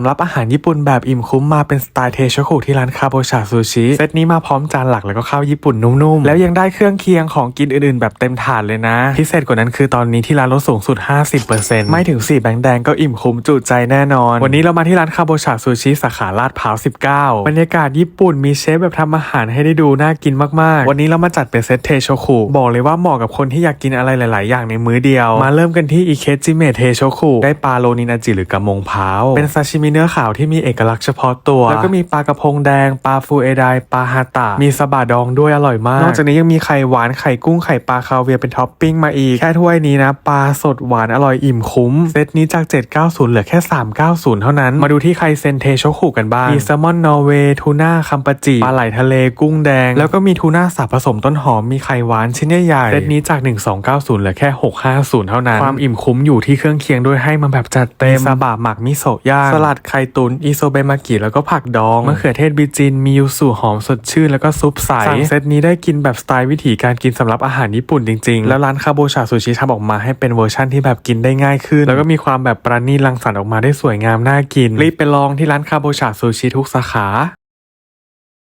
ำหรับอาหารญี่ปุ่นแบบอิ่มคุ้มมาเป็นสไตล์เทโชคุที่ร้านคาโบชาซูชิเซตนี้มาพร้อมจานหลักแล้วก็ข้าวญี่ปุ่นนุ่มๆ แล้วยังได้เครื่องเคียงของกินอื่นๆ แบบเต็มถาดเลยนะ พิเศษกว่านั้นคือตอนนี้ที่ร้านลดสูงสุด 50%ไม่ถึง 4 แบงค์แดงก็อิ่มคุ้มจุใจแน่นอน วันนี้เรามาที่ร้านคาโบชาซูชิสาขาลาดพร้าว 19 บรรยากาศญี่ปุ่นมีเชฟแบบทำอาหารให้ได้ดูน่ากินมากๆ วันนี้เรามาจัดเป็นเซตเทโชคุบอกเลยว่าเหมาะกับคนที่อยากกินอะไรหลาย ๆ อย่างในมื้อเดียว มาเริ่มกันที่อิเคจิเมะเทโชคุได้ปลาโรนินาจิหรือกระมงพร้าวเป็นซาชิมิเนื้อขาวที่มีเอกลักษณ์เฉพาะตัว แล้วก็มีปลากระพงแดงปลาฟูเอไดปลาฮาตะมีสบะดองด้วยอร่อยมาก นอกจากนี้ยังมีไข่หวานไข่กุ้งไข่ปลาคาเวียร์เป็นท็อปปิ้งมาอีก แค่ถ้วยนี้นะปลาสดหวานอร่อยอิ่มคุ้ม เซตนี้จาก 790 เหลือแค่ 390 เท่านั้น มาดูที่ไคเซนเทโชคุกันบ้าง มีแซลมอนนอร์เวย์ทูน่าคัมปาจิปลาไหลทะเลกุ้งแดง แล้วก็มีทูน่าสับผสมต้นหอมมีไข่หวานชิ้นใหญ่ๆเซตนี้จาก 1290 เหลือแค่ 650 เท่านั้น ความอิ่มคุ้มอยู่ที่เครื่องเคียงด้วยให้มาแบบจัดเต็มซาบะหมักมิโซะย่างสลัดไข่ตุนอิโซเบมากิแล้วก็ผักดองมะเขือเทศบิจินมียูสุหอมสดชื่นแล้วก็ซุปใสสั่งเซตนี้ได้กินแบบสไตล์วิถีการกินสำหรับอาหารญี่ปุ่นจริงๆ แล้วร้านคาโบชาซูชิทำออกมาให้เป็นเวอร์ชั่นที่แบบกินได้ง่ายขึ้น แล้วก็มีความแบบประณีตรังสรรค์ออกมาได้สวยงามน่ากินรีบไปลองที่ร้านคาโบชาซูชิทุกสาขา